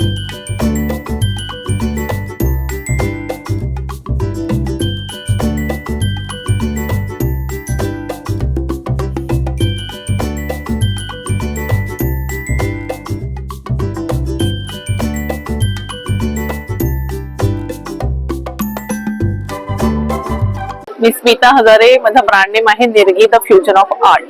you. मी स्मिता हजारे माझा brand name आहे Nirgi the fusion of art.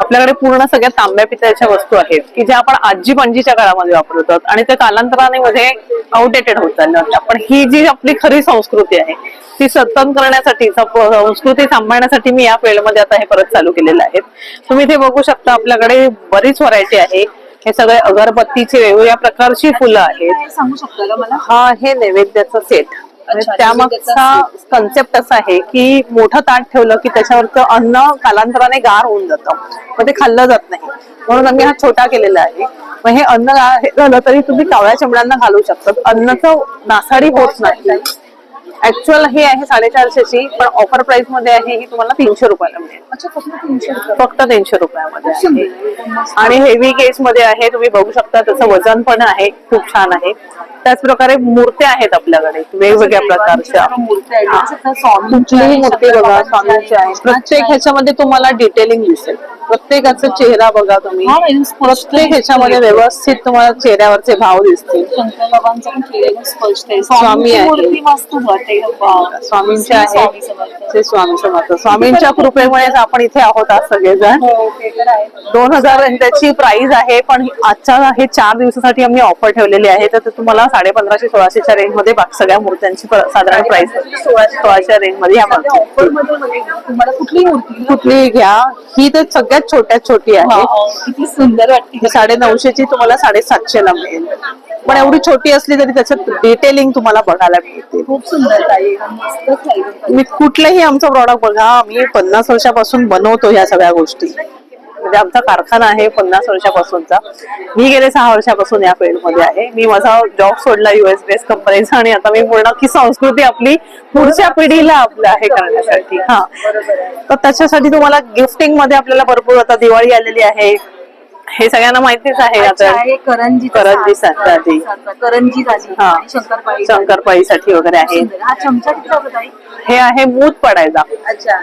आपल्याकडे पूर्ण सगळ्या तांब्या पितळ्याच्या वस्तू आहेत की ज्या आपण आजी पणजीच्या काळामध्ये वापरत आहोत आणि त्या कालांतराने मध्ये आउटडेटेड होत चालल्या होत्या पण ही जी आपली खरी संस्कृती आहे ती सतन करण्यासाठी संस्कृती सांभाळण्यासाठी मी या फील्डमध्ये आता हे परत चालू केलेलं आहे. तुम्ही इथे बघू शकता आपल्याकडे बरीच व्हरायटी आहे. हे सगळे अगरबत्तीचे वेगवेगळ्या प्रकारची फुलं आहेत. सांगू शकता का मला? हा हे नैवेद्याचं सेट त्यामागचा कन्सेप्ट असा आहे की मोठं ताट ठेवलं की त्याच्यावरचं अन्न कालांतराने गार होऊन जातं. मग ते खाल्लं जात नाही. म्हणून आम्ही हा छोटा केलेला आहे. मग हे अन्न झालं तरी तुम्ही कावळ्या चिमण्यांना घालू शकता. अन्नाचं नासाडी होत नाही. ऍक्च्युअल हे आहे साडेचारशेची पण ऑफर प्राइसमध्ये आहे ही तुम्हाला तीनशे रुपयाला मिळेल. फक्त तीनशे रुपयामध्ये. आणि हेवी केस मध्ये आहे तुम्ही बघू शकता त्याचं वजन पण आहे. खूप छान आहे. त्याच प्रकारे मूर्त्या आहेत आपल्याकडे वेगवेगळ्या प्रकारच्या. कुठलीही मूर्ती बघा स्वामींची आहे. प्रत्येक. ह्याच्यामध्ये तुम्हाला डिटेलिंग दिसेल. प्रत्येकाचा चेहरा बघा तुम्ही. हा, स्पष्ट प्रत्येक ह्याच्यामध्ये. व्यवस्थित तुम्हाला चेहऱ्यावरचे भाव दिसतील. स्वामी स्वामींची आहे. मूर्ती मस्त वाटते. एकदम वाव. स्वामींचे आहे. स्वामी समर्थ. ते स्वामी समर्थ स्वामींच्या कृपेमुळेच आपण इथे आहोत आज सगळेजण. हो ते तर आहे. दोन हजार त्याची प्राइस आहे पण आजच्या हे चार दिवसासाठी आम्ही ऑफर ठेवलेली आहे तर तुम्हाला साडे पंधराशे सोळाशेच्या रेंजमध्ये सगळ्या मूर्त्यांची साधारण प्राइस सोळाशे रेंजमध्ये म्हणजे कुठली मूर्ती कुठलीही घ्या. ही तर सगळ्यात छोट्यात छोटी आहे. किती सुंदर वाटते. ही साडे नऊशेची तुम्हाला साडेसातशे ला मिळेल. पण एवढी छोटी असली तरी त्याच्यात डिटेलिंग तुम्हाला बघायला मिळते. खूप सुंदर. तुम्ही कुठलंही आमचं प्रॉडक्ट बघा. आम्ही पन्नास वर्षापासून बनवतो ह्या सगळ्या गोष्टी. म्हणजे आमचा कारखाना आहे पन्नास वर्षापासूनचा. मी गेले सहा वर्षापासून या फील्डमध्ये आहे. मी माझा जॉब सोडला युएस बेस कंपनीचा आणि आता मी पूर्ण की संस्कृती आपली पुढच्या पिढीला आपल्या हे करण्यासाठी. हा. तर त्याच्यासाठी तुम्हाला गिफ्टिंगमध्ये आपल्याला भरपूर आता दिवाळी आलेली आहे. हे सगळ्यांना माहितीच आहे आता. करंजी करंजी साठी. करंजी हा. शंकरपाळीसाठी वगैरे आहे. हा आहे मूत पडायचा.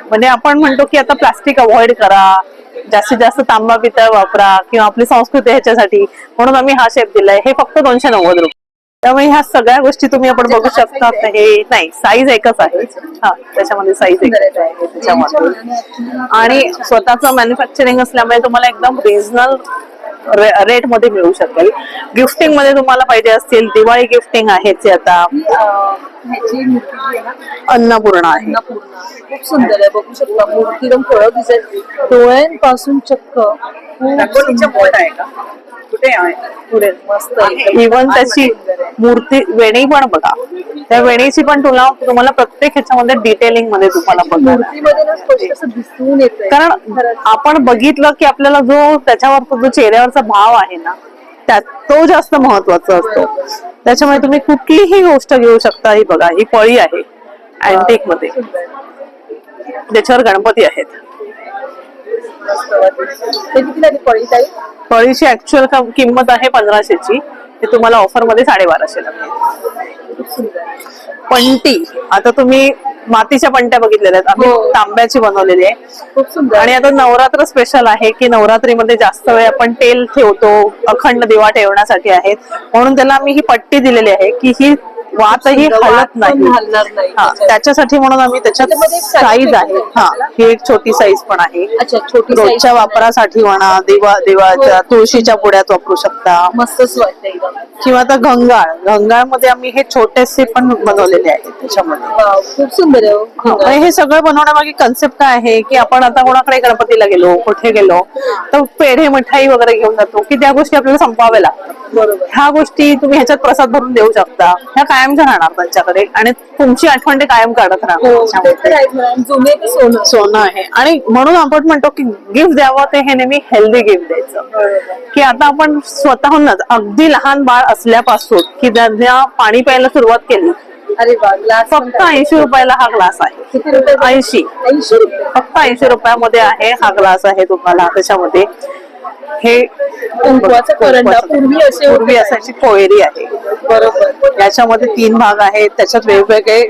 म्हणजे आपण म्हणतो की आता प्लास्टिक अवॉइड करा. जास्तीत जास्त तांबा पितळ वापरा किंवा आपली संस्कृती ह्याच्यासाठी. म्हणून आम्ही हा शेप दिलाय. हे फक्त दोनशे नव्वद रुपये. त्यामुळे ह्या सगळ्या गोष्टी तुम्ही आपण बघू शकता. हे नाही साईज एकच आहे. हा त्याच्यामध्ये साईज एकच आहे. त्याच्यामध्ये. आणि स्वतःच मॅन्युफॅक्चरिंग असल्यामुळे तुम्हाला एकदम रिझनल रेटमध्ये मिळू शकेल. गिफ्टिंगमध्ये तुम्हाला पाहिजे असतील. दिवाळी गिफ्टिंग आहे ते आता. ह्याची मूर्ती जी आहे ना अन्नपूर्णा आहे. अन्नपूर्णा खूप सुंदर आहे बघू शकता. मूर्ती एकदम फळं दिसेल डोळ्यांपासून चक्क. खूप सुंदर. आहे. कुठे आहे? पुढे. मस्त आहे. एकदम. इव्हन त्याची. मूर्ती वेणी पण बघा. त्या वेणीची पण तुला तुम्हाला प्रत्येक ह्याच्यामध्ये डिटेलिंगमध्ये तुम्हाला बघायला मूर्तीमध्ये ना स्पष्ट असं दिसून येत कारण आपण बघितलं की आपल्याला जो त्याच्यावर जो चेहऱ्यावरचा भाव आहे ना त्यात तो जास्त महत्त्वाचा असतो. त्याच्यामुळे तुम्ही कुठलीही गोष्ट घेऊ शकता. ही बघा ही पळी आहे. अँटिकमध्ये. त्याच्यावर गणपती आहेत. पळीची ऍक्च्युअल किंमत आहे पंधराशेची. ते तुम्हाला ऑफरमध्ये खूप सुंदर. पंटी आता तुम्ही मातीच्या पंट्या बघितलेल्या आहेत. आम्ही हो. तांब्याची बनवलेली आहे. खूप सुंदर. आणि आता नवरात्र स्पेशल आहे की नवरात्रीमध्ये जास्त वेळ आपण तेल ठेवतो अखंड दिवा ठेवण्यासाठी आहेत. म्हणून त्याला आम्ही ही पट्टी दिलेली आहे की ही वातही हलत नाही. हा. त्याच्यासाठी म्हणून आम्ही त्याच्यात साईज आहे. हा? ही एक छोटी साईज पण आहे अच्छा छोटी size रोजच्या पण आहे. वापरासाठी म्हणा दिवा दिवाच्या हो. तुळशीच्या पुड्यात वापरू शकता मस्तच एकदम किंवा आता घंगाळ घंगाळमध्ये आम्ही हे छोटेसे पण बनवलेले आहेत त्याच्यामध्ये वाव, खूप सुंदर आहे हो. हे सगळं बनवण्यामागे कन्सेप्ट काय आहे की आपण आता कोणाकडे गणपतीला गेलो कुठे गेलो तर पेढे मिठाई वगैरे घेऊन जातो की त्या गोष्टी आपल्याला संपवाव्या लागतात बरोबर ह्या गोष्टी तुम्ही ह्याच्यात प्रसाद भरून देऊ शकता ह्या कायमच्या राहणार त्यांच्याकडे आणि तुमची आठवण ते कायम काढत हो राहणार ते त्याच्यामध्ये. मॅडम. जुने ते सोनं सोनं आहे. आणि म्हणून आपण म्हणतो की गिफ्ट द्यावं ते हे नेहमी हेल्दी गिफ्ट द्यायचं. की आता आपण स्वतःहूनच अगदी लहान बाळ असल्यापासून की ज्यांना पाणी प्यायला सुरुवात केली अरे फक्त ऐंशी रुपयाला हा ग्लास आहे. ऐंशी. फक्त ऐंशी रुपयामध्ये आहे हा ग्लास आहे तुम्हाला त्याच्यामध्ये. हे कुंकवाचा करंडा पूर्वी असे पूर्वी असायची कोयरी आहे. बरोबर. याच्यामध्ये तीन भाग आहेत. त्याच्यात वेगवेगळे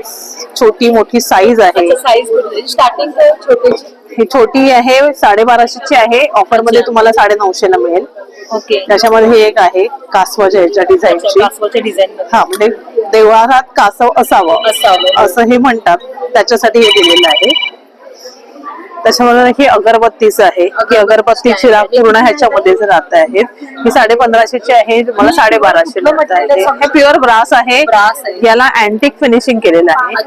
छोटी मोठी साईज आहे. साईज स्टार्टिंग छोटेची ही छोटी आहे साडेबाराशेची आहे. ऑफरमध्ये तुम्हाला साडे नऊशे ला मिळेल. ओके. त्याच्यामध्ये ही एक आहे कासवाच्या ह्याच्या डिझाईनची डिझाईन हा म्हणजे देवळात कासव असावं. असावं. असं हे म्हणतात. त्याच्यासाठी हे दिलेलं आहे. त्याच्यामध्ये ही अगरबत्तीच आहे. ही अगरबत्तीची राख पूर्ण ह्याच्यामध्येच राहत आहेत. ही साडे पंधराशेची आहे तुम्हाला साडेबाराशे मिळत आहे. हे प्युअर ब्रास आहे. याला अँटिक फिनिशिंग केलेलं आहे.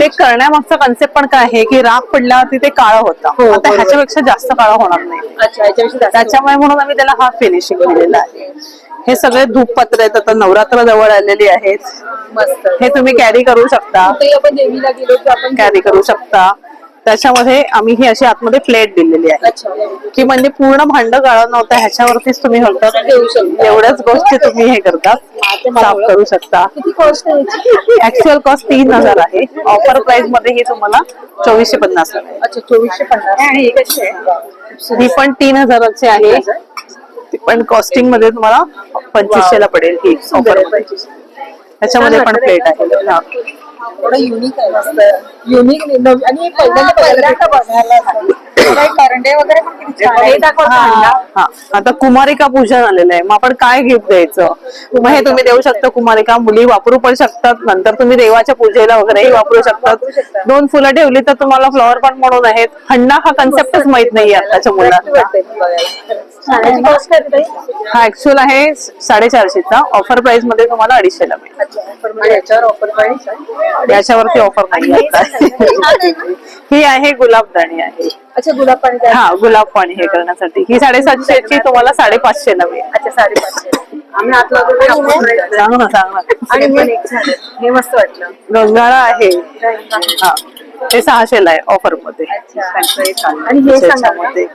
ते करण्यामागचा कन्सेप्ट पण काय आहे की राख पडल्यावरती ते काळं होतं. हो, आता. ह्याच्यापेक्षा जास्त काळं होणार नाही. त्याच्यामुळे म्हणून आम्ही त्याला हा फिनिशिंग दिलेला आहे. हे सगळे धूपपत्र आहेत. आता नवरात्र जवळ आलेली आहेत. हे तुम्ही कॅरी करू शकता. की कॅरी करू शकता. त्याच्यामध्ये आम्ही ही अशी आतमध्ये प्लेट दिलेली आहे. की म्हणजे पूर्ण भांड गाळं नव्हतं ह्याच्यावरतीच तुम्ही म्हणतात. एवढ्याच गोष्टी तुम्ही हे करतात साफ करू शकता. किती कॉस्ट आहे याची? ऍक्च्युअल कॉस्ट तीन हजार आहे. ऑफर प्राइसमध्ये ही तुम्हाला चोवीसशे पन्नास आहे. अच्छा चोवीसशे पन्नास. आणि हे कशी आहे? पण तीन हजाराची आहे. ती पण कॉस्टिंगमध्ये तुम्हाला पंचवीसशे ला पडेल ही ऑफर त्याच्यामध्ये पण प्लेट आहे. थोडं युनिक आहे. मस्त. युनिक आणि हे पहिल्यांदा बघायला करंडे वगैरे पण किती छान आहे. हे दाखवा हा, हा. आता कुमारिका पूजन आलेलं आहे. मग आपण काय गिफ्ट द्यायचं? मग हे तुम्ही देऊ शकता कुमारिका. मुली वापरू पण शकतात. नंतर तुम्ही देवाच्या पूजेला वगैरेही वापरू शकतात. दोन फुलं ठेवली तर तुम्हाला फ्लॉवर पण म्हणून आहेत. हंडा हा कन्सेप्टच माहीत नाहीये आताच्या मुलांना? हा ऍक्च्युअल आहे साडेचारशेचा. ऑफर प्राइसमध्ये तुम्हाला अडीचशेला मिळेल. याच्यावर ऑफर प्राइस आहे याच्यावरती ऑफर नाही आता ही आहे गुलाबदाणी आहे. अच्छा गुलाब पाणी हा गुलाब पाणी हे करण्यासाठी. ही साडेसातशेची तुम्हाला साडेपाचशेला मिळेल अच्छा साडेपाचशे. आम्ही आतला सांग ना सांग ना. आणि हे. हे मस्त वाटलं. गंगाळा आहे. हा. ते सहाशेला आहे ऑफरमध्ये आणि हे त्याच्यामध्ये.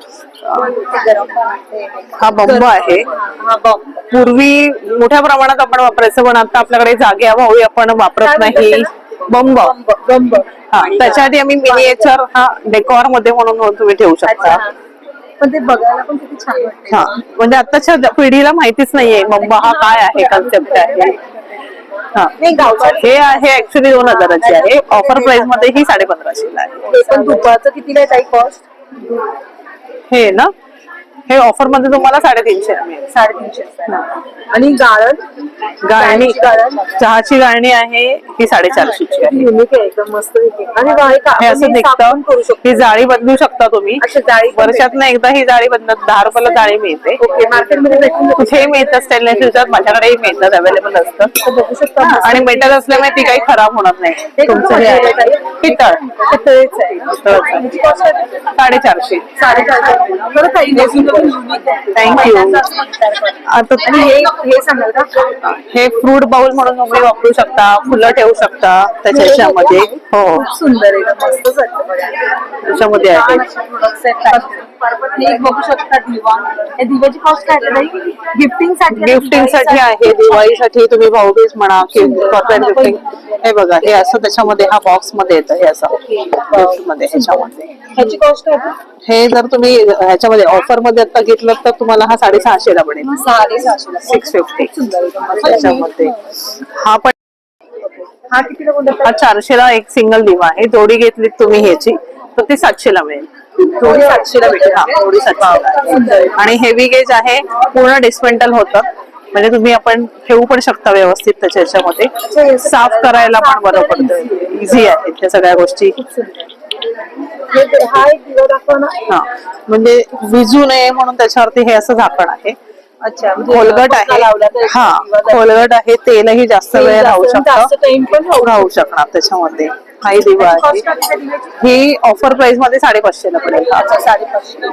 हा बंब आहे. हा पूर्वी मोठ्या प्रमाणात आपण वापरायचं पण आता आपल्याकडे जागे अभावी आपण वापरत नाही. बंब बंब हा त्याच्यासाठी आम्ही मिनिएचर हा डेकॉरमध्ये म्हणून तुम्ही ठेवू शकता. अच्छा. पण ते बघायला पण किती छान वाटते हा म्हणजे आताच्या पिढीला माहितीच नाहीये बंब हा काय आहे कन्सेप्ट आहे. हा. नाही गावचं हे आहे. ऍक्च्युली दोन हजाराची आहे. ऑफर प्राइसमध्ये ही साडे पंधराशेला आहे. पण दुपारचं कितीला आहे ताई कॉस्ट हे ना? हे ऑफरमध्ये तुम्हाला साडेतीनशे साडेतीनशे आणि गाळण गाळणी गाळण चहाची गाळणी आहे ही साडेचारशेची आहे युनिक आहे एकदम मस्त पैकी. आणि हे का- हे आपण असं हे निघतं शकतो ही जाळी बदलू शकता तुम्ही अच्छा जाळी पण वर्षातनं एकदा ही जाळी बदलत दहा रुपयाला जाळी मिळते ओके मार्केटमध्ये भेटून जाते. कुठेही स्टेनलेस स्टीलच्यात माझ्याकडेही मिळतात अवेलेबल असतं तर बघू शकता मस्त. आणि मेटल असल्यामुळे ती काही खराब होणार नाही तुमचं हे आहे आहे? पितळ पितळेच आहे ना? पितळच आहे. याची cost काय? साडेचारशे साडेचारशे. बरं ताई, आणि हे हे हे फ्रूट बाउल म्हणून तुम्ही वापरू शकता फुलं ठेवू शकता त्याच्या ह्याच्यामध्ये हो. सुंदर त्याच्यामध्ये आहे बघू शकता दिवा. या दिव्याची कॉस्ट काय गिफ्टिंग साठी गिफ्टिंग साठी आहे. दिवाळीसाठी? तुम्ही भाऊबीज म्हणा किंवा कॉर्पोरेट गिफ्टिंग हे बघा हे असं त्याच्यामध्ये हा बॉक्स मध्ये येतं हे असं. मध्ये ह्याच्यामध्ये ह्याची कॉस्ट हे जर तुम्ही ह्याच्यामध्ये ऑफ़र मध्ये आता घेतलं तर तुम्हाला हा साडेसहाशे ला पडेल. Six fifty. त्याच्यामध्ये. हा पण हा हा चारशेला एक सिंगल दिवा आहे. जोडी घेतली तुम्ही ह्याची तर ती सातशेला मिळेल. थोडी सातशेला भेटेल. हा जोडी सातशेला. आहे. आणि हेवी गेज आहे. पूर्ण डिस्मेंटल होतं. म्हणजे तुम्ही आपण ठेवू पण शकता व्यवस्थित त्याच्या ह्याच्यामध्ये. साफ करायला पण बरं पडतं इझी आहे. त्या सगळ्या गोष्टी. हे हा एक दिवा हा. म्हणजे विजू नये म्हणून त्याच्यावरती हे असं झाकण आहे. अच्छा म्हणजे खोलगट पत्ता आहे. लावला तर हा दिवा. खोलगट आहे तेलही जास्त वेळ राहू जास्त शकतं. time पण राहू राहू शकणार त्याच्यामध्ये. हाही दिवा आहे. Cost काय आहे दिव्याची? ही ऑफर प्राइसमध्ये साडेपाचशे ला पडेल. अच्छा साडेपाचशे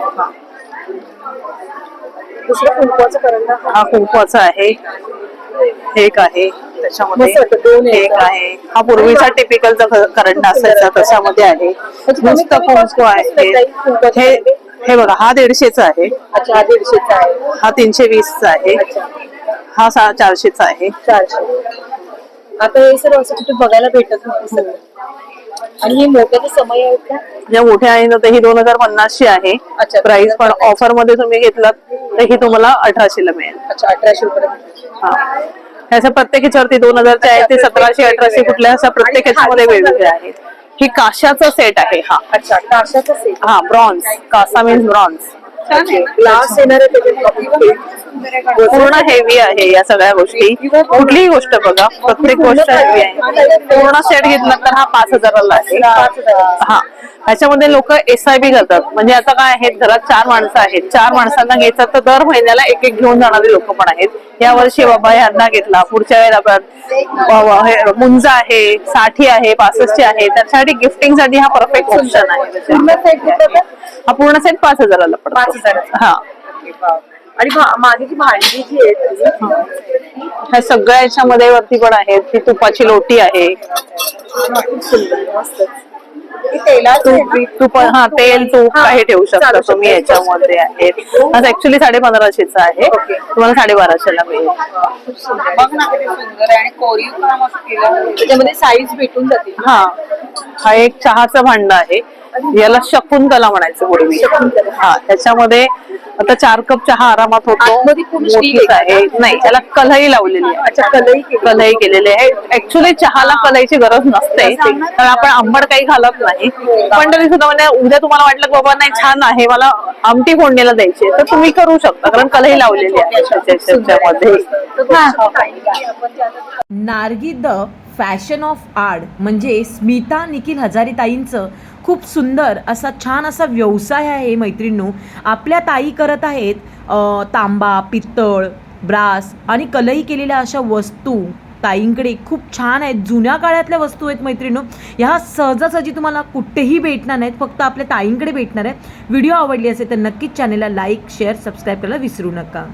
दुसरं कुंकवाचं करंडा हा कुंकवाचा आहे? एक आहे. त्याच्यामध्ये. एक आहे. हा पूर्वीचा टिपिकलचा करंडा असायचा त्याच्यामध्ये आहे. नुसतं कुंकू किती आहे हे करंडे? हे बघा हा दीडशेचा आहे. अच्छा हा दीडशेचा आहे. हा तीनशे वीसचा आहे. हा सा चारशेचा आहे. आता हे सर्व असं कुठे बघायला भेटत नाही आणि हे मोठ्याचा समय आहे का? ज्या मोठ्या आहे ना तर ही दोन हजार पन्नासची आहे. अच्छा, प्राइस पण 2050. ऑफरमध्ये तुम्ही घेतलात तर ही तुम्हाला अठराशेला मिळेल. अच्छा अठराशे रुपये. हा. ह्याच्या प्रत्येक ह्याच्यावरती दोन हजारचे आहे ते सतराशे अठराशे कुठल्या अशा प्रत्येक ह्याच्यामध्ये वेगवेगळे आहेत. ही काशाचा सेट आहे हा. अच्छा काशाचा सेट हा ब्रॉन्झ कासा मीन्स ब्रॉन्झ ग्लास येणार पूर्ण हेवी आहे या सगळ्या गोष्टी. कुठलीही गोष्ट बघा प्रत्येक गोष्ट हेवी आहे. पूर्ण सेट घेतला तर हा पाच हजाराला आहे. हा. ह्याच्यामध्ये लोक एस आय बी करतात म्हणजे आता काय आहेत घरात चार माणसं आहेत. चार माणसांना घ्यायचं तर दर महिन्याला एक एक घेऊन जाणारे लोक पण आहेत. या वर्षी बाबा ह्यांना घेतला. पुढच्या वेळेला मुंजा आहे साठी आहे पासष्टची आहे. त्यासाठी गिफ्टिंगसाठी हा परफेक्ट ऑप्शन आहे. हा पूर्ण सेट पाच हजाराला पाच पडतो हजाराचा. हा. आणि मागे जी भांडी जी आहे ती, ह्या सगळ्या याच्यामध्ये वरती पण आहेत. ही तुपाची लोटी आहे. आहे? तूप हा तेल तूप काही ठेवू शकता तुम्ही. याच्यामध्ये आहेत आज ऍक्च्युली साडे पंधराशेचा आहे. तुम्हाला साडे बाराशेला मिळेल. खूप सुंदर बघ ना किती सुंदर आहे. आणि कोरीव काम असं केलं. त्याच्यामध्ये साईज भेटून जाते हा. हा एक चहाचं भांड आहे. याला शकुंतला म्हणायचं पूर्वी शकुंतला. हा त्याच्यामध्ये आता चार कप चहा आरामात होतो. मोठीच आहे. नाही याला कलही लावलेली आहे. अच्छा कलई केली. कलई केलेली आहे. ऍक्च्युली चहाला कलईची गरज नसते. कारण आपण आंबट काही घालत नाही. पण तरी सुद्धा म्हणजे उद्या तुम्हाला वाटलं की बाबा नाही छान आहे. मला आमटी फोडणीला द्यायची तर तुम्ही करू शकता. कारण कलई लावलेली आहे. त्याच्यामध्ये. Nargi the fashion of art म्हणजे स्मिता निखिल हजारीताईंचं खूप सुंदर असा छान असा व्यवसाय आहे मैत्रिणींनो. आपल्या ताई करत आहेत तांबा पितळ ब्रास आणि कलई केलेल्या अशा वस्तू. ताईंकडे खूप छान आहेत जुन्या काळातल्या वस्तू आहेत मैत्रिणींनो. ह्या सहजासहजी तुम्हाला कुठेही भेटणार नाहीत फक्त आपल्या ताईंकडे भेटणार आहेत. व्हिडिओ आवडली असेल तर नक्कीच चॅनेलला लाईक शेअर सबस्क्राईब करायला विसरू नका.